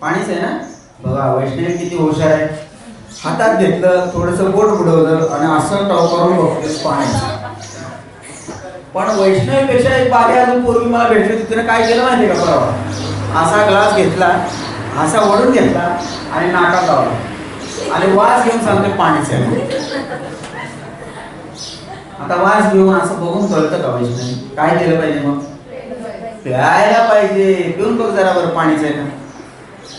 पाणीच आहे ना? बघा वैष्णवी किती हुशार आहे. हातात घेतलं थोडस बोट बुडवलं आणि असं टॉप करून बघतेस पाणी. पण वैष्णवीपेक्षा एक बारी अजून पूर्वी मला भेटली तिथं काय केलं माहिती का परवा? असा ग्लास घेतला असा ओढून घेतला आणि नाकात लावला. आणि वास घेऊन सांगते पाणीच आहे आता वास घेऊन असं बघून कळतं का वैष्णवी? काय केलं पाहिजे मग? प्यायला पाहिजे. पिऊन बघ जरा बरं पाणीच आहे ना.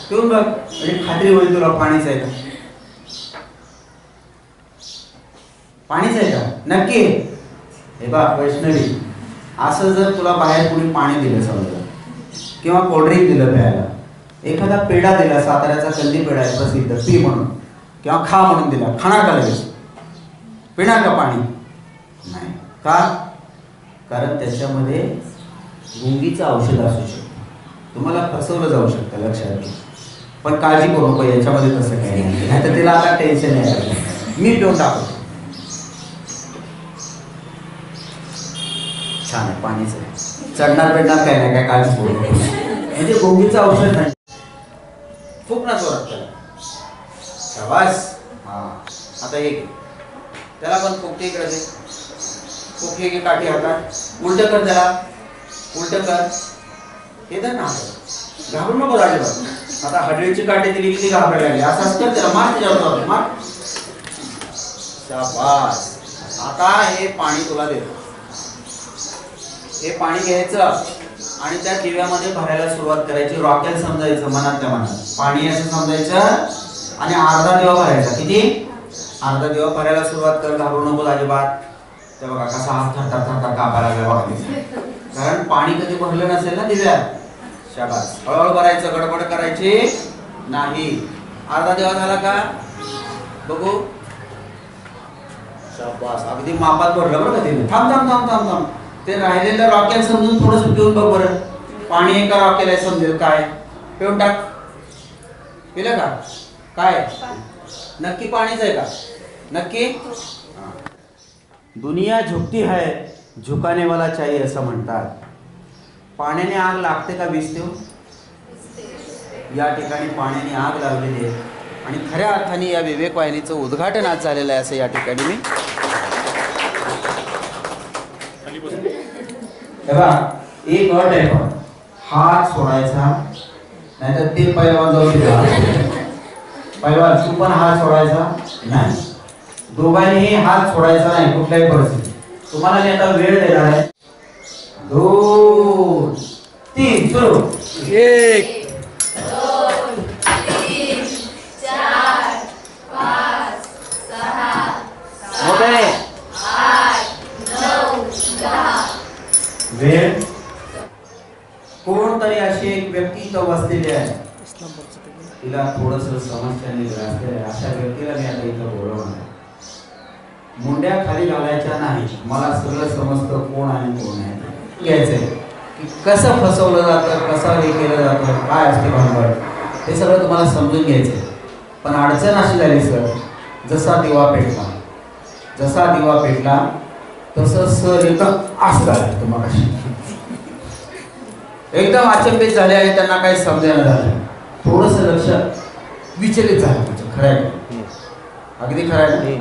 पिऊन बघ. म्हणजे खात्री होईल तुला पाणीच आहे का? पाणीच आहे का? नक्की. हे बा वैष्णवी असं जर तुला बाहेर कुणी पाणी दिलं समजा किंवा कोल्ड्रिंक दिलं प्यायला एखादा पेढा दिला साताऱ्याचा कंदी पेढा आहे प्रसिद्ध पी म्हणून किंवा खा म्हणून दिला खाणार का लगेच? पिणार का पाणी? नाही. का? कारण त्याच्यामध्ये गुंगीचं औषध असू शकतं. तुम्हाला फसवलं जाऊ शकतं लक्षात घ्या. पण काळजी करू नको याच्यामध्ये तसं काही नाही. तर तिला आता टेन्शन नाही मी पिऊन टाकतो छान आहे पाणीच आहे. चढणार पेडणार काय नाही काय काळजी करू नको. म्हणजे गोगीचं औषध नाही. खूप ना जोरात त्याला शाबास. हा. आता एक त्याला पण पोकटी इकडे दे. पोकटी की काठी हातात. उलट कर त्याला. उलट कर. हे तर ना हातात. घाबरू नको अजिबात आता हडळीची काठी दिली किती घाबरायला लागली? असं असतं त्याला? मार त्याच्यावर मार. शाबास. आता हे पाणी तुला देतो. हे पाणी घ्यायचं आणि त्या दिव्यामध्ये भरायला सुरुवात करायची. रॉकेल समजायचं मनातल्या मनात. पाणी असं समजायचं आणि अर्धा दिवा भरायचा. किती? अर्धा दिवा भरायला सुरुवात कर घाबरू नको अजिबात. ते बघा कसा हात थरथर थरथर कापायला लागला बघा. कारण पाणी कधी भरलं नसेल ना दिव्यात? शाबास. हळूहळू भरायचं गडबड करायची नाही. अर्धा देवा झाला का? बघू. शाबास. अगदी मापात भरलं बरं का तिने थांब थांब थांब थांब थांब. ते राहिलेलं रॉकेल समजून थोडस पिऊन बघ बरं. पाणी एका रॉकेल आहे समजेल काय. पिऊन टाक. पिलं का? काय? नक्की पाणीच आहे का? नक्की? दुनिया झुकती है झुकाने वाला चाहिए असं म्हणतात. पाण्याने आग लागते का वीजते देऊन? या ठिकाणी पाण्याने आग लागलेली आहे. आणि खऱ्या अर्थाने या विवेक वाहिनीचं उद्घाटन आज झालेलं आहे असं या ठिकाणी मी हे बघा, एक अट आहे पण हात सोडायचा नाहीतर ते पैलवान जाऊ पैलवान तू पण हात सोडायचा? नाही. दोघांनीही हात सोडायचा नाही कुठल्याही परिस्थितीत. तुम्हाला मी आता वेळ देणार आहे. दो तीन सुरू. एक. वेळ. कोणतरी अशी एक व्यक्ती इथं बसलेली आहे. तिला थोडस समस्याने ग्रासले आहे. अशा व्यक्तीला मी आता इथं बोलवणार आहे. मुंड्या खाली घालायच्या नाही. मला सगळं समजतं कोण आणि कोण आहे घ्यायचंय की कसं फसवलं जातं कसं हे केलं जातं काय असते भानगड हे सगळं तुम्हाला समजून घ्यायचंय पण अडचण अशी झाली सर जसा दिवा पेटला जसा दिवा पेटला तसं सर एकदम असं झालं तुम्हाला एकदम अचंबित झाले आणि त्यांना काही समजेना झालं थोडस लक्ष विचलित झालं तुमचं खरं आहे का? अगदी खरं?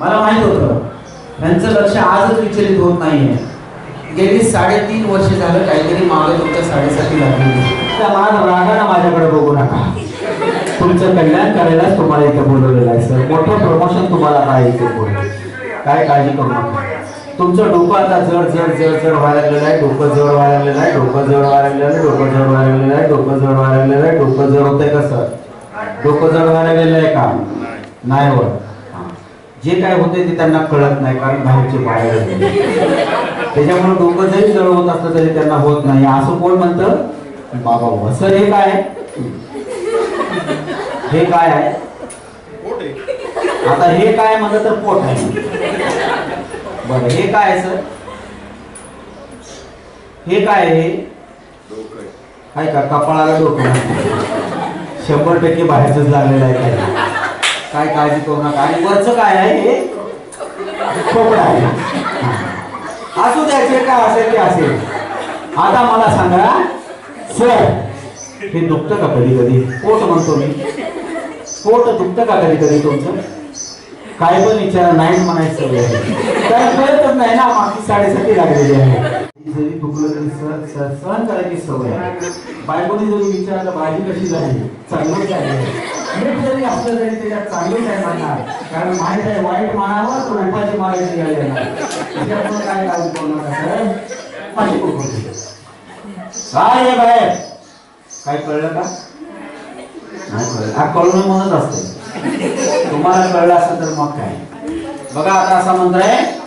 मला माहीत होतं त्यांचं लक्ष आजच विचलित होत नाहीये. गेली साडेतीन वर्ष झालं काहीतरी मागे तुमच्या साडेसाठी लागली मान रागानं माझ्याकडे बघू नका. तुमचं कल्याण करायलाच तुम्हाला इथे बोलवलेलं आहे सर मोठं प्रमोशन तुम्हाला नाही इथे बोलवलं काय काळजी करू नका. तुमचं डोकं आता जड जड जड जड व्हायला लागलेलं आहे. डोकं जड व्हायला लागलेलं आहे. डोकं जड व्हायला लागलेलं आहे. डोकं जड व्हायला लागलेलं आहे. डोकं जड व्हायला लागलेलं आहे. डोकं जड होतंय का सर डोकं जड व्हायला आहे का? नाही होत. जे काय होते ते त्यांना कळत नाही कारण बाहेरचे बाहेर त्याच्यामुळे डोकं जरी जळ होत असलं तरी त्यांना होत नाही. असं कोण म्हणतं? बाबा हो. सर हे काय? हे काय आहे? आता हे काय म्हणलं तर पोट आहे. बरं हे काय आहे सर? हे काय आहे? हे काय का कपाळाला डोकं शंभर टक्के बाहेरच लागलेलं आहे काय काय काळजी करू नका. आणि वरचं काय आहे? हे खोबडं आहे. असू द्या जे काय असेल ते असेल. आता मला सांगा सर हे दुखतं का कधी कधी पोट म्हणतो मी. पोट दुखतं का कधी कधी तुमचं? काय पण विचारा नाही म्हणायचं सवय कळतच नाही ना मागची साडेसाठी लागलेली आहे. जरी दुखलं तरी सहन करायची सवय आहे. बायकोने जरी विचारलं भाजी कशी झाली? चांगलंच आहे? मीठ जरी असलं तरी त्याच्यात चांगलीच आहे म्हणणार कारण माहीत आहे वाईट मानावं तर उपाशी मारायची गाडी येणार त्याच्यामुळे काय लागू करणार असं माझी कुरकुरी. काय बाहेर. काय कळलं का? नाही कळलं. हा कळलं म्हणत असते. तुम्हाला कळलं असेल तर मग काय? बघा आता असा मंत्र आहे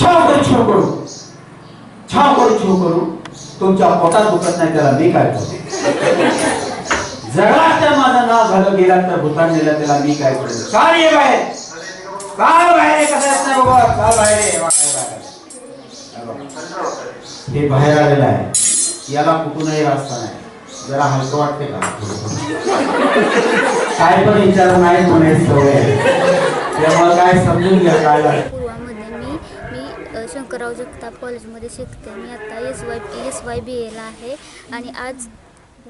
छाव करू. छाव करू छाव करू. तुमच्या पोटात दुखत नाही, त्याला मी काय त्या नाव झालं, गेला तर भूतान नेलं त्याला मी काय बाहेर. कसं बाबा बाहेर. हे बाहेर आलेलं आहे. याला कुठूनही रस्ता नाही. जरा हलकं वाटते का? काय पण विचार नाही, म्हणायची. त्यामुळे काय समजून घ्या, काय. शंकरराव जगताप कॉलेजमध्ये शिकते. मी आता S Y S Y B एला आहे. आणि आज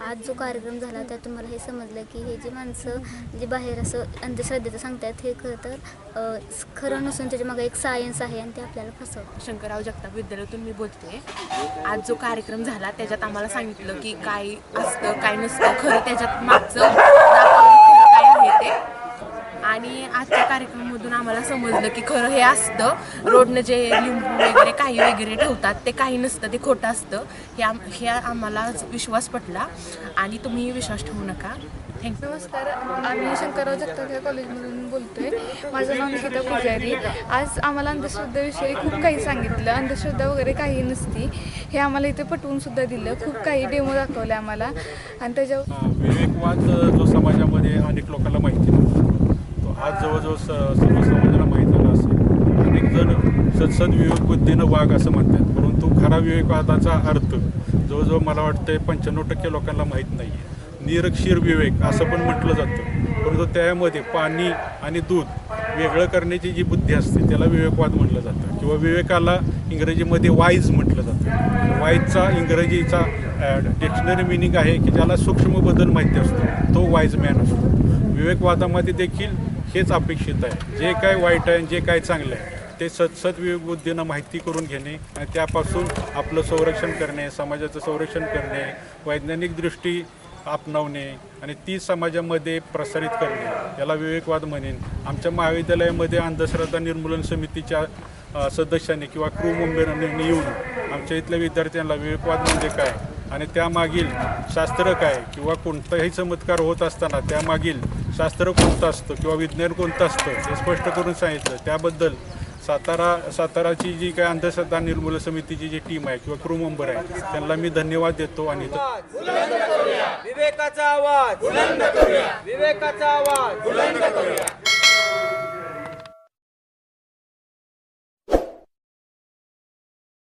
आज जो कार्यक्रम झाला त्यातून मला हे समजलं की हे जे माणसं जे बाहेर असं अंधश्रद्धेचं सांगतात हे खरं तर खरं नसून त्याच्यामागे एक सायन्स आहे आणि ते आपल्याला फसवतं. शंकरराव जगताप विद्यालयातून मी बोलते. आज जो कार्यक्रम झाला त्याच्यात आम्हाला सांगितलं की काय असतं काय नसतं. खरं त्याच्यात मागचं दाखवलं खरं काय आहे ते आणि आजच्या कार्यक्रमामधून आम्हाला समजलं की खरं हे असतं. रोडनं जे लिंबू वगैरे काही वगैरे ठेवतात ते काही नसतं ते खोटं असतं. हे आम हे आम्हाला विश्वास पटला आणि तुम्ही विश्वास ठेवू नका. थँक्यू नमस्कार. आम्ही शंकरराव जगताप या कॉलेजमधून बोलतोय. माझं नाव निकिता पुजारी. आज आम्हाला अंधश्रद्धेविषयी खूप काही सांगितलं. अंधश्रद्धा वगैरे काही नसती. हे आम्हाला इथे पटवून सुद्धा दिलं. खूप काही डेमो दाखवले आम्हाला. आणि त्याच्यावर हा, विवेकवाद जो समाजामध्ये अनेक लोकांना माहिती जवळजवळ स सर्व समाजाला माहीत झालं असेल. अनेक जण सदसद बुद्धीनं वाघ असं म्हणतात. परंतु खरा विवेकवादाचा अर्थ जवळजवळ मला वाटतं पंच्याण्णव टक्के लोकांना माहीत नाही आहे निरक्षीर विवेक असं पण म्हटलं जातं. परंतु त्यामध्ये पाणी आणि दूध वेगळं करण्याची जी बुद्धी असते त्याला विवेकवाद म्हटलं जातं. किंवा विवेकाला इंग्रजीमध्ये वाईज म्हटलं जातं. वाईजचा इंग्रजीचा डिक्शनरी मिनिंग आहे की ज्याला सूक्ष्म बदल माहिती असतो तो वाईज मॅन असतो. विवेकवादामध्ये देखील हेच अपेक्षित आहे. जे काय वाईट आहे जे काय चांगलं आहे ते सत विवेकबुद्धीनं माहिती करून घेणे आणि त्यापासून आपलं संरक्षण करणे समाजाचं संरक्षण करणे वैज्ञानिक दृष्टी आपणवणे आणि ती समाजामध्ये प्रसारित करणे याला विवेकवाद म्हणेन. आमच्या महाविद्यालयामध्ये अंधश्रद्धा निर्मूलन समितीच्या सदस्यांनी किंवा क्रू मेंबरांनी येऊन आमच्या इथल्या विद्यार्थ्यांना विवेकवाद म्हणजे काय? आणि त्यामागील शास्त्र काय? किंवा कोणताही चमत्कार होत असताना त्यामागील शास्त्र कोणतं असतं किंवा विज्ञान कोणतं असतं हे स्पष्ट करून सांगितलं. त्याबद्दल सातारा साताराची जी काय अंधश्रद्धा निर्मूलन समितीची जी टीम आहे किंवा क्रू मेंबर आहे त्यांना मी धन्यवाद देतो आणि विवेकाचा आवाज. विवेकाचा आवाज.